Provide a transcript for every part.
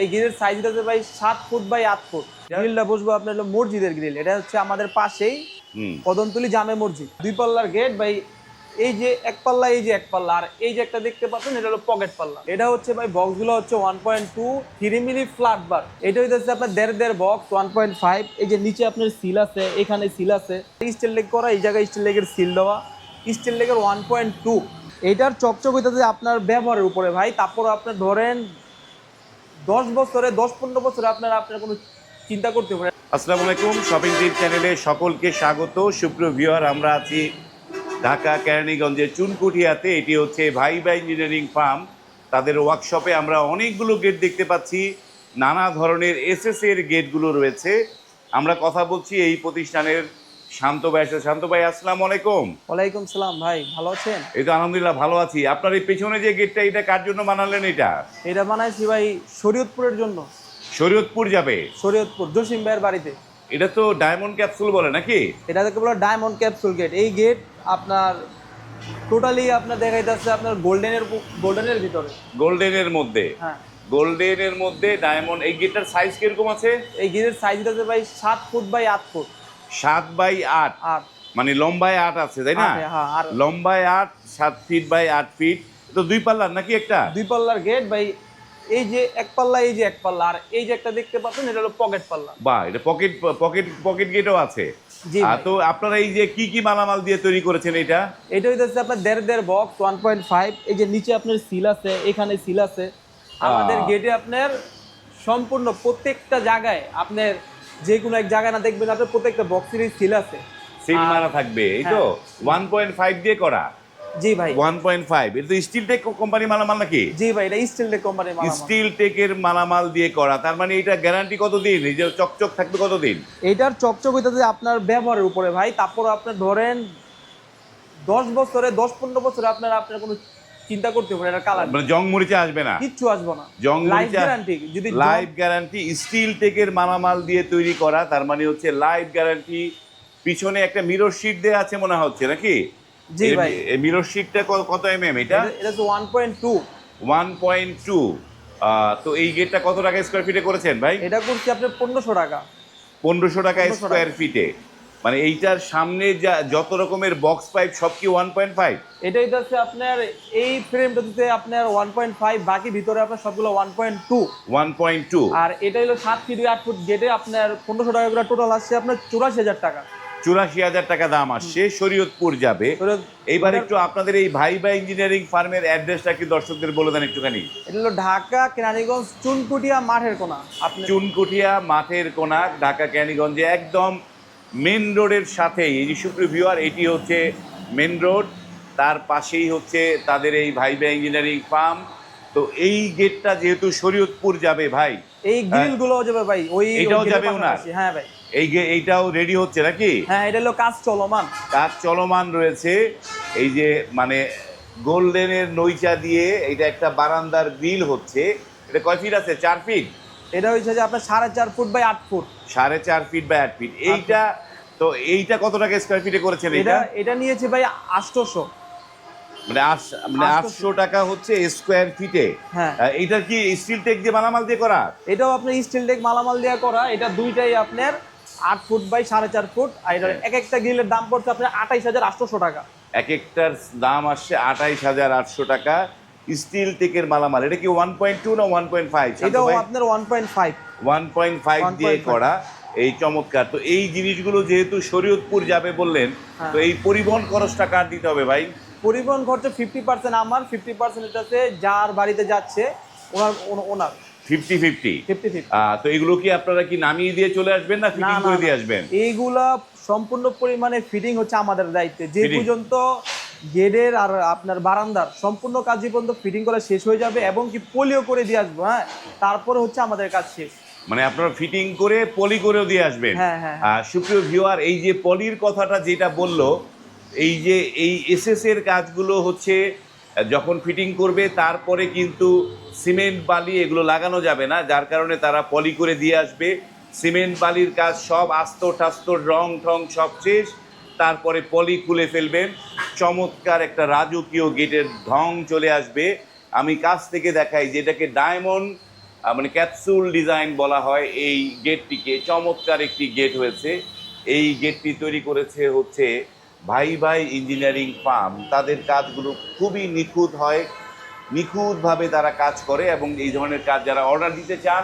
এই গ্রিলের সাইজ হচ্ছে ভাই সাত ফুট বাই আট ফুট। গ্রিলটা বসবো আপনার হলো মসজিদের গ্রিল। এটা হচ্ছে আমাদের পাশেই কদমতলি জামে মসজিদ। দুই পাল্লার গেট ভাই এই যে এক পাল্লা এই যে এক পাল্লা। আর এই যে একটা দেখতে পাচ্ছেন এটা হলো পকেট পাল্লা। এটা হচ্ছে ভাই বক্সগুলো হচ্ছে one point two three milli flat bar এটা হচ্ছে আপনার দেড় দেড় বক্স ওয়ান পয়েন্ট ফাইভ এই যে নিচে আপনার সিল আছে এখানে সিল আছে। স্টিল লেগ করা এই জায়গায় স্টিল লেগের সিল দেওয়া। স্টিল লেগের ওয়ান পয়েন্ট টু এইটার চকচক হইতেছে আপনার ব্যবহারের উপরে ভাই। তারপর আপনার ধরেন দশ বছরে, দশ পনেরো বছরে আপনার আপনার কোনো চিন্তা করতে পারেন? আসসালামু আলাইকুম, শপিং টিপ চ্যানেলে সকলকে স্বাগত। সুপ্রিয় ভিউয়ার, আমরা আছি ঢাকা, কেরানীগঞ্জের চুনকুঠিয়াতে এটি হচ্ছে ভাই ভাইবা ইঞ্জিনিয়ারিং ফার্ম। তাদের ওয়ার্কশপে আমরা অনেকগুলো গেট দেখতে পাচ্ছি। নানা ধরনের এসএস এর গেটগুলো রয়েছে। আমরা কথা বলছি এই প্রতিষ্ঠানের শান্ত ভাই সাথে। শান্ত ভাই আসসালামু আলাইকুম। ওয়ালাইকুম সালাম ভাই ভালো আছেন? এই তো আলহামদুলিল্লাহ ভালো আছি। আপনার এই পেছনে যে গেটটা এটা কার জন্য বানালেন এটা? এটা বানাইছি ভাই শরীয়তপুরের জন্য। শরীয়তপুর যাবে? শরীয়তপুর জসিম ভাইয়ের বাড়িতে। এটা তো ডায়মন্ড ক্যাপসুল বলে নাকি? এটা থেকে বলে ডায়মন্ড ক্যাপসুল গেট এই গেট আপনার টোটালি আপনার দেখা যাচ্ছে আপনার গোল্ডেনের গোল্ডেনের ভিতরে। গোল্ডেনের মধ্যে। হ্যাঁ। গোল্ডেনের মধ্যে ডায়মন্ড এই গেটটার সাইজ কীরকম আছে? এই গেটের সাইজটা আছে ভাই সাত ফুট বাই আট ফুট সাত বাই আট। মানে লম্বায় আট আছে তাই না? হ্যাঁ আর লম্বায় আট সাত ফিট বাই আট ফিট। তো দুই পাল্লার নাকি একটা? দুই পাল্লার গেট ভাই। এই যে এক পাল্লা এই যে এক পাল্লা। আর এই যে একটা দেখতে পাচ্ছেন এটা হলো পকেট পাল্লা। বা এটা পকেট পকেট পকেট গেটও আছে। তো আপনারা এই যে কি কি মালামাল দিয়ে তৈরি করেছেন এটা? এটা হইতেছে আপনার দেড় দেড় বক্স ওয়ান পয়েন্ট ফাইভ এই যে নিচে আপনার সিল আছে এখানে সিল আছে। আমাদের। গেটে আপনার সম্পূর্ণ প্রত্যেকটা জায়গায় আপনার যে কোনো এক জায়গায় না দেখবেন আপনার প্রত্যেকটা বক্সেরই সিল আছে। সিল মারা থাকবে এই তো। ওয়ান পয়েন্ট ফাইভ দিয়ে করা? জি ভাই। ওয়ান পয়েন্ট ফাইভ এটা তো স্টিল টেক কোম্পানি মালামাল নাকি? জি ভাই এটা স্টিল টেক কোম্পানির মাল স্টিল টেকের মালামাল দিয়ে করা তার মানে এটা গ্যারান্টি কত দিন এই যে চকচক থাকবে কত দিন এইটার চকচক হইতেছে আপনার ব্যবহারের উপরে ভাই তারপর আপনি ধরেন দশ বছরে দশ পনেরো বছরে আপনার আপনার কোনো চিন্তা করতে পারেন এটা কালার মানে জং মরিচা আসবে না। কিচ্ছু আসব না। জং লাইফ গ্যারান্টি যদি লাইফ গ্যারান্টি স্টিল টেকের মালামাল দিয়ে তৈরি করা তার মানে হচ্ছে লাইফ গ্যারান্টি পিছনে একটা মিরর শিট দেওয়া আছে মনে হচ্ছে নাকি? জি ভাই। এই মিরর শিটটা কত এম এম এটা এটা- ওয়ান পয়েন্ট টু তো এই গেটটা কত টাকা স্কোয়ার ফিটে করেছেন ভাই? এটা করছি আপনার পনেরোশো টাকা। পনেরোশো টাকা 1500 স্কোয়ার ফিটে মানে এইটার সামনে যা যত রকমের বক্স পাইপ সব কি ওয়ান পয়েন্ট ফাইভ এটাই হচ্ছে আপনার এই ফ্রেমটা দিতে আপনার ওয়ান পয়েন্ট ফাইভ বাকি ভিতরে আপনার সবগুলো one point two one point two আর এটা হলো সাত ফিট আট ফুট গেটে আপনার পনেরোশো টাকা করে টোটাল আসছে আপনার চুরাশি হাজার টাকা। চুরাশি হাজার টাকা দাম আসছে। শরীয়তপুর যাবে। এইবার একটু আপনাদের এই ভাই ভাই ইঞ্জিনিয়ারিং ফার্মের অ্যাড্রেসটা কি দর্শকদের বলে দেন একটুখানি? এটা হলো ঢাকা কেরানীগঞ্জ চুনকুটিয়া মাঠের কোনা। চুনকুটিয়া মাঠের কোনা ঢাকা ক্যানিগঞ্জে একদম মেন রোডের সাথেই এই যে সুপ্রিয় ভিউয়ার এটি হচ্ছে মেন রোড তার পাশেই হচ্ছে তাদের এই ভাই ভাই ইঞ্জিনিয়ারিং ফার্ম। তো এই গেটটা যেহেতু শরীয়তপুর যাবে ভাই এই গ্রিলগুলো যাবে ভাই ওই এটাও যাবে ওনার? হ্যাঁ ভাই। এই এইটাও রেডি হচ্ছে নাকি? হ্যাঁ এটা হলো কাজ চলমান। কাজ চলমান রয়েছে। এই যে মানে গোল্ডেনের নৈচা দিয়ে এটা একটা বারান্দার গ্রিল হচ্ছে। এটা কয় ফিট আছে? চার ফিট? এটা হচ্ছে যে আপনার সাড়ে চার ফুট বাই আট ফুট। সাড়ে চার ফিট বাই আট ফিট। এইটা তো এইটা কত টাকা স্কোয়ার ফিটে করেছেন এটা? এটা এটা নিয়েছে ভাই আটশোশো মানে মানে আটশো। টাকা হচ্ছে স্কোয়ার ফিটে হ্যাঁ। এইটা কি স্টিল টেক দিয়ে মালামাল দিয়ে করা? এটাও আপনার স্টিল টেক মালামাল দেওয়া করা। এটা দুইটাই আপনার আট ফুট বাই সাড়ে চার ফুট। আর এক একটা গ্রিলের দাম পড়ছে আপনার আঠাইশ হাজার আটশোশো টাকা। এক একটার দাম আসছে আঠাইশ হাজার আটশো টাকা। স্টিল টেকের মালামাল। এটা কি ওয়ান পয়েন্ট টু না ওয়ান পয়েন্ট ফাইভ এটাও আপনার one point five one point five দিয়ে করা এই চমৎকার। তো এই জিনিসগুলো যেহেতু শরীয়তপুর যাবে বললেন হ্যাঁ। তো এই পরিবহন খরচটা কার দিতে হবে ভাই? পরিবহন খরচ ফিফটি পার্সেন্ট আমার ফিফটি পার্সেন্ট এটাতে যার বাড়িতে যাচ্ছে owner own- owner. Fifty fifty তো এগুলো কি আপনারা কি নামিয়ে দিয়ে চলে আসবেন না ফিটিং করে দিয়ে আসবেন? এইগুলা সম্পূর্ণ পরিমাণে ফিটিং হচ্ছে আমাদের দায়িত্বে। যে পর্যন্ত গেটের আর আপনার বারান্দার সম্পূর্ণ কাজ যে পর্যন্ত ফিটিং করা শেষ হয়ে যাবে এবং কি পলিও করে দিয়ে আসব হ্যাঁ? তারপরে হচ্ছে আমাদের কাজ শেষ। মানে আপনারা ফিটিং করে পলি করেও দিয়ে আসবেন? হ্যাঁ, হ্যাঁ, আর সুপ্রিয় ভিউয়ার এই যে পলির কথাটা যেটা বলল এই যে এই এসএস এর কাজগুলো হচ্ছে যখন ফিটিং করবে তারপরে কিন্তু সিমেন্ট বালি এগুলো লাগানো যাবে না যার কারণে তারা পলি করে দিয়ে আসবে। সিমেন্ট বালির কাজ সব আস্ত টাস্ত রং ঠং সব শেষ তারপরে পলি খুলে ফেলবেন। চমৎকার একটা রাজকীয় গেটের ঢং চলে আসবে। আমি কাছ থেকে দেখাই যেটাকে ডায়মন্ড মানে ক্যাপসুল ডিজাইন বলা হয় এই গেটটিকে। চমৎকার একটি গেট হয়েছে। এই গেটটি তৈরি করেছে হচ্ছে ভাই ভাই ইঞ্জিনিয়ারিং ফার্ম। তাদের কাজগুলো খুবই নিখুঁত হয়। নিখুঁতভাবে তারা কাজ করে এবং এই ধরনের কাজ যারা অর্ডার দিতে চান,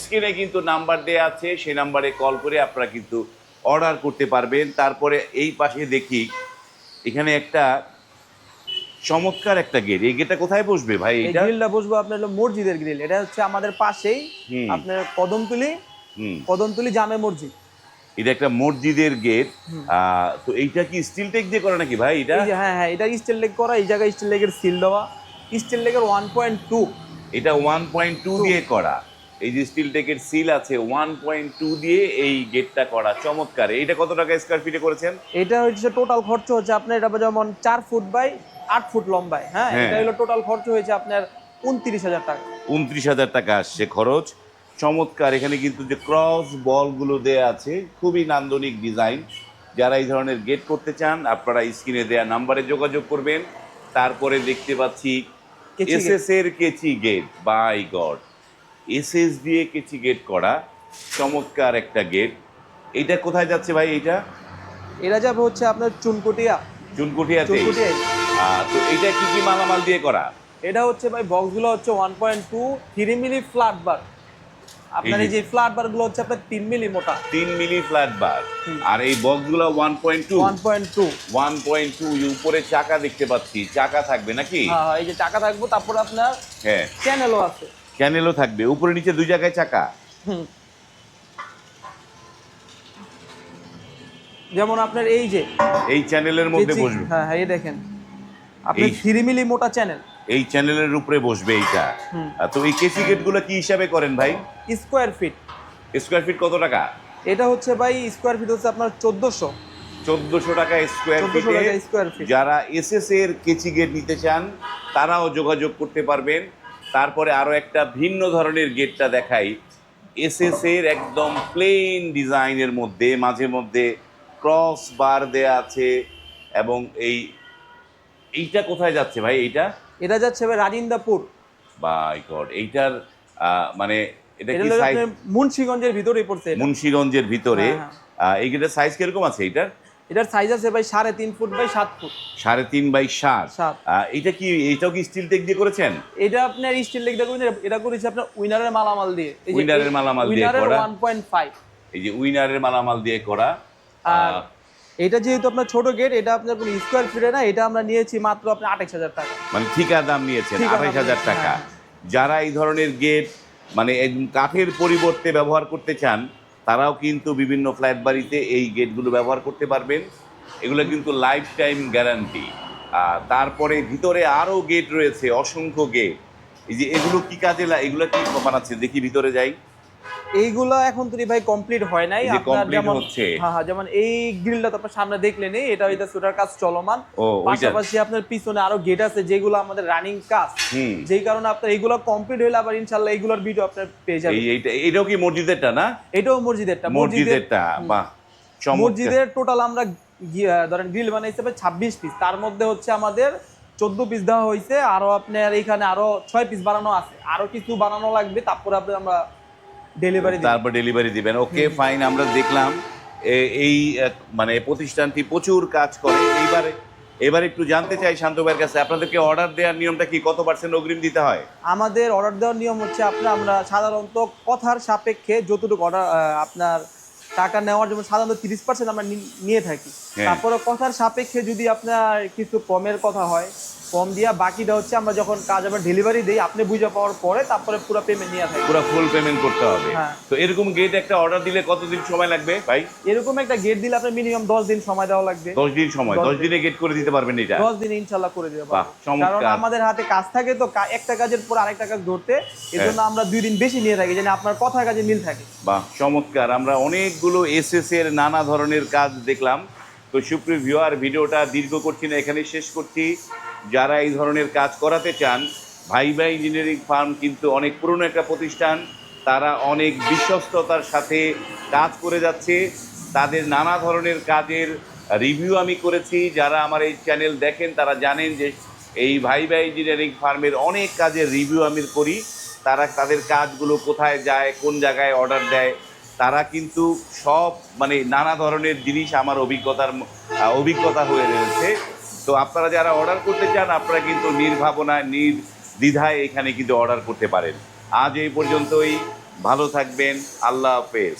স্ক্রিনে কিন্তু নাম্বার দেওয়া আছে সেই নাম্বারে কল করে আপনারা কিন্তু অর্ডার করতে পারবেন। তারপরে এই পাশে দেখি এখানে একটা চমৎকার একটা গেট এই গেটটা কোথায় বসবে ভাই? এই এটা গ্রিলটা বসবো আপনার হলো মসজিদের গ্রিল এটা হচ্ছে আমাদের পাশেই আপনার কদমতলি। কদমতলি জামে মসজিদ। এটা একটা মসজিদের গেট তো এইটা কি স্টিল টেক দিয়ে করে নাকি ভাই এটা? হ্যাঁ হ্যাঁ এটা স্টিল লেগ করা এই জায়গায় স্টিল লেগের সিল দেওয়া। স্টিল লেগের ওয়ান পয়েন্ট টু এটা ওয়ান পয়েন্ট টু দিয়ে করা। এই যে স্টিল টেকের সিল আছে ওয়ান পয়েন্ট টু দিয়ে এই গেটটা করা। চমৎকার। এইটা কত টাকা স্কোয়ার ফিটে করেছেন? এটা হচ্ছে টোটাল খরচ হচ্ছে আপনার এটা যেমন চার ফুট বাই আট ফুট লম্বায় হ্যাঁ? হ্যাঁ। এটা হলো টোটাল খরচ হয়েছে আপনার উনত্রিশ হাজার টাকা। উনত্রিশ হাজার টাকা আসছে খরচ। চমৎকার এখানে কিন্তু যে ক্রস বলগুলো দেয়া আছে খুবই নান্দনিক ডিজাইন যারা এই ধরনের গেট করতে চান আপনারা স্ক্রিনে দেয়া নাম্বারে যোগাযোগ করবেন। তারপরে দেখতে পাচ্ছি এস এস এর কেচি গেট বাই গড এসএস দিয়ে কেচি গেট করা চমৎকার একটা গেট এটা কোথায় যাচ্ছে ভাই এটা যাবে হচ্ছে আপনার চুনকুটিয়া। চুনকুটিয়াতে তো এটা কি কি মালামাল দিয়ে করা? এটা হচ্ছে ভাই বক্সগুলো হচ্ছে one point two three milli flat bar আপনার এই যে- ফ্ল্যাট বারগুলো হচ্ছে আপনার তিন মিলি মোটা। তিন মিলি ফ্ল্যাট বার আর এই বক্সগুলো one point two one point two one point two উপরে চাকা দেখতে পাচ্ছি। চাকা থাকবে নাকি? হ্যাঁ এই যে চাকা থাকব তারপর আপনার হ্যাঁ। চ্যানেলও আছে। চ্যানেলও থাকবে। উপরে নিচে দুই জায়গায় চাকা। যেমন আপনার এই যে এই চ্যানেলের মধ্যে বসবে। হ্যাঁ হ্যাঁ এই দেখেন। আপনি এই- থ্রি মিলি মোটা চ্যানেল। এই চ্যানেলের উপরে বসবে এইটা। তো এই কেসি গেটগুলো কি হিসাবে করেন ভাই? Square feet. স্কোয়ার ফিট কত টাকা? এটা হচ্ছে ভাই স্কোয়ার ফিট হচ্ছে আপনার চোদ্দোশো। চোদ্দশো টাকা স্কোয়ার ফিটে টাকা স্কোয়ার ফিট। যারা এসএস এর কেচি গেট নিতে চান তারাও যোগাযোগ করতে পারবেন। তারপরে আরও একটা ভিন্ন ধরনের গেটটা দেখাই। এর একদম প্লেন ডিজাইনের মধ্যে মাঝে মধ্যে ক্রস বার দেয়া আছে এবং এই এইটা কোথায় যাচ্ছে ভাই এইটা? এটা যাচ্ছে ভাই রাজিন্দাপুর। বাই গড এইটার আহ, মানে এটা কি সাইজ মুন্সিগঞ্জের ভিতরেই পড়ছে। মুন্সিগঞ্জের ভিতরে। আহ, এই গেটের সাইজ কীরকম আছে এইটার? এটার সাইজ আছে ভাই সাড়ে তিন ফুট বাই সাত ফুট। সাড়ে তিন বাই সাত। সাত। এইটা কি এইটাও কি স্টিল টেক দিয়ে করেছেন? এটা আপনার স্টিল লেগ দেখবেন এটা করেছে আপনার উইনারের মালামাল দিয়ে। উইনারের মালামাল দিয়ে করা। ওয়ান পয়েন্ট ফাইভ এই যে উইনারের মালামাল দিয়ে করা। আর এটা যেহেতু আপনার ছোট গেট এটা আপনার কোনো স্কোয়ার ফিটে না এটা আমরা নিয়েছি মাত্র আপনার আঠাশ হাজার টাকা। মানে ঠিকা দাম নিয়েছেন আঠাইশ হাজার টাকা। হ্যাঁ। যারা এই ধরনের গেট মানে কাঠের পরিবর্তে ব্যবহার করতে চান তারাও কিন্তু বিভিন্ন ফ্ল্যাট বাড়িতে এই গেটগুলো ব্যবহার করতে পারবেন। এগুলো কিন্তু লাইফ টাইম গ্যারান্টি তারপরে ভিতরে আরও গেট রয়েছে, অসংখ্য গেট। এই যে এগুলো কি কাজে এগুলো কি বানাচ্ছে? দেখি ভিতরে যাই। এইগুলো এখন তো ভাই কমপ্লিট হয় নাই। আপনার যেমন। হ্যাঁ হ্যাঁ যেমন এই গ্রিলটা তো আপনার সামনে দেখলেনই এটা হইতাছে ওটার কাজ চলমান। পাশাপাশি আপনার পিছনে আরও গেট আছে যেগুলো আমাদের রানিং কাজ। যেই কারণে আপনার এগুলো কমপ্লিট হইলে আবার ইনশাল্লাহ এগুলোর ভিডিও আপনার পেয়ে যাবেন। এটাও কি মসজিদেরটা না? এটাও মসজিদেরটা মসজিদেরটা বাহ। মসজিদের টোটাল আমরা ধরেন গ্রিল বানাইছে ছাব্বিশ পিস তার মধ্যে হচ্ছে আমাদের চোদ্দ পিস দেওয়া হয়েছে আরও আপনার এখানে আরও ছয় পিস বানানো আছে। আরও কিছু বানানো লাগবে তারপরে আপনি আমরা ডেলিভারি তারপর ডেলিভারি দিবেন। ওকে ফাইন আমরা দেখলাম এই মানে প্রতিষ্ঠানটি প্রচুর কাজ করে। এইবারে এবার একটু জানতে চাই শান্ত ভাইয়ের কাছে আপনাদেরকে অর্ডার দেওয়ার নিয়মটা কি? কত পার্সেন্ট অগ্রিম দিতে হয়? আমাদের অর্ডার দেওয়ার নিয়ম হচ্ছে আপনার আমরা সাধারণত কথার সাপেক্ষে যতটুকু অর্ডার আপনার টাকা নেওয়ার জন্য সাধারণত তিরিশ পার্সেন্ট আমরা নিয়ে থাকি। হ্যাঁ। তারপরে কথার সাপেক্ষে যদি আপনার কিছু কমের কথা হয় কম দিয়া বাকিটা হচ্ছে আমরা যখন কাজ আমরা ডেলিভারি দিই আপনি বুঝে পাওয়ার পরে তারপরে পুরো পেমেন্ট নিয়ে থাকি পুরো ফুল পেমেন্ট করতে হবে। হ্যাঁ। তো এরকম গেট একটা অর্ডার দিলে কতদিন সময় লাগবে ভাই? এরকম একটা গেট দিলে আপনার মিনিমাম দশ দিন সময় দেওয়া লাগবে। দশ দিন সময়। দশ দশ দিন। দিনে গেট করে দিতে পারবেন এটা। দশ দিন ইনশাল্লাহ করে দেবো বাহ, চমৎকার। কারণ আমাদের হাতে কাজ থাকে তো একটা কাজের পর আরেকটা কাজ ধরতে এজন্য আমরা দুই দিন বেশি নিয়ে থাকি যেন আপনার কথা কাজে মিল থাকে। বাহ চমৎকার। আমরা অনেকগুলো এসএস এর নানা ধরনের কাজ দেখলাম। তো সুপ্রিয় ভিউয়ার ভিডিওটা দীর্ঘ করছি না এখানে শেষ করছি। যারা এই ধরনের কাজ করাতে চান, ভাই ভাই ইঞ্জিনিয়ারিং ফার্ম কিন্তু অনেক পুরনো একটা প্রতিষ্ঠান, তারা অনেক বিশ্বস্ততার সাথে কাজ করে যাচ্ছে। তাদের নানা ধরনের কাজের রিভিউ আমি করেছি। যারা আমার এই চ্যানেল দেখেন, তারা জানেন যে এই ভাই ভাই ইঞ্জিনিয়ারিং ফার্মের অনেক কাজের রিভিউ আমি করি। তারা তাদের কাজগুলো কোথায় যায়, কোন জায়গায় অর্ডার দেয়, তারা কিন্তু সব মানে নানা ধরনের জিনিস আমার অভিজ্ঞতার অভিজ্ঞতা হয়ে রয়েছে। তো আপনারা যারা অর্ডার করতে চান, আপনারা কিন্তু নির্ভাবনায় নির্দ্বিধায় এখানে কিন্তু অর্ডার করতে পারেন। আজ এই পর্যন্তই। ভালো থাকবেন। আল্লাহ হাফেজ।